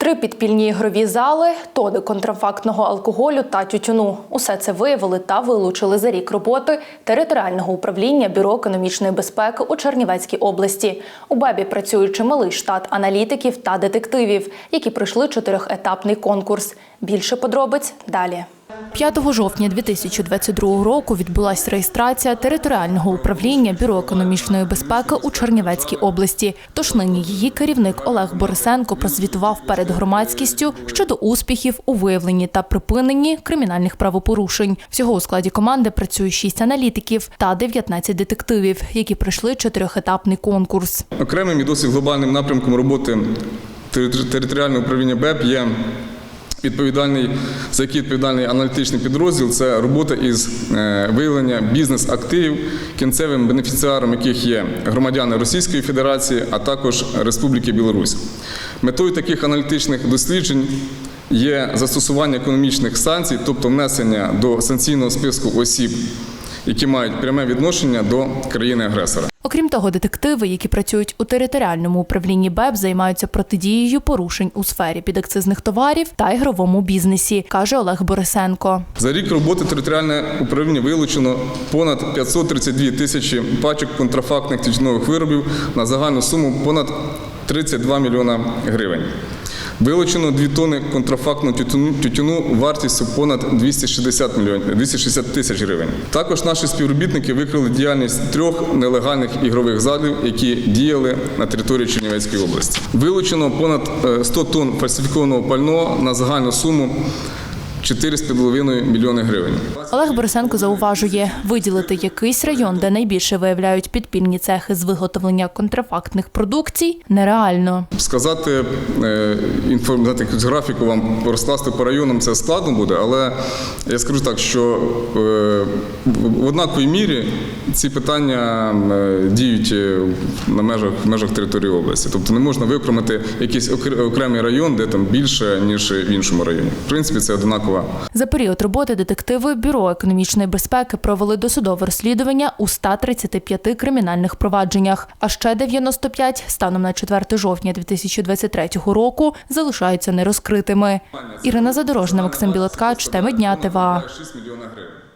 Три підпільні ігрові зали, тони контрафактного алкоголю та тютюну. Усе це виявили та вилучили за рік роботи територіального управління Бюро економічної безпеки у Чернівецькій області. У БЕБі працює чималий штат аналітиків та детективів, які пройшли чотирьохетапний конкурс. Більше подробиць далі. 5 жовтня 2022 року відбулася реєстрація територіального управління Бюро економічної безпеки у Чернівецькій області. Тож нині її керівник Олег Борисенко прозвітував перед громадськістю щодо успіхів у виявленні та припиненні кримінальних правопорушень. Всього у складі команди працює 6 аналітиків та 19 детективів, які пройшли чотирьохетапний конкурс. Окремим і досить глобальним напрямком роботи територіального управління БЕП є відповідальний, за який відповідальний аналітичний підрозділ це робота із е, виявлення бізнес-активів, кінцевим бенефіціаром яких є громадяни Російської Федерації, а також Республіки Білорусь. Метою таких аналітичних досліджень є застосування економічних санкцій, тобто внесення до санкційного списку осіб, які мають пряме відношення до країни-агресора. Окрім того, детективи, які працюють у територіальному управлінні БЕБ, займаються протидією порушень у сфері підакцизних товарів та ігровому бізнесі, каже Олег Борисенко. За рік роботи територіальне управління вилучено понад 532 тисячі пачок контрафактних тічнових виробів на загальну суму понад 32 мільйона гривень. Вилучено 2 тонни контрафактного тютюну, вартістю понад 260 мільйонів 260 тисяч гривень. Також наші співробітники викрили діяльність трьох нелегальних ігрових залів, які діяли на території Чернівецької області. Вилучено понад е, 100 тонн фальсифікованого пального на загальну суму 4,5 мільйони гривень. Олег Борисенко зауважує, виділити якийсь район, де найбільше виявляють підпільні цехи з виготовлення контрафактних продукцій, нереально. Сказати е, якусь графіку вам розкласти по районам це складно буде, але я скажу так, що е, в однаковій мірі ці питання е, діють на межах, межах території області. Тобто не можна викремити якийсь окр- окремий район, де там більше, ніж в іншому районі. В принципі, це однакова За період роботи детективи Бюро економічної безпеки провели досудове розслідування у 135 кримінальних провадженнях, а ще 95 станом на 4 жовтня 2023 року залишаються нерозкритими. Ірина Задорожна, Максим Білоткач, теми дня ТВА. 6 мільйона гривень.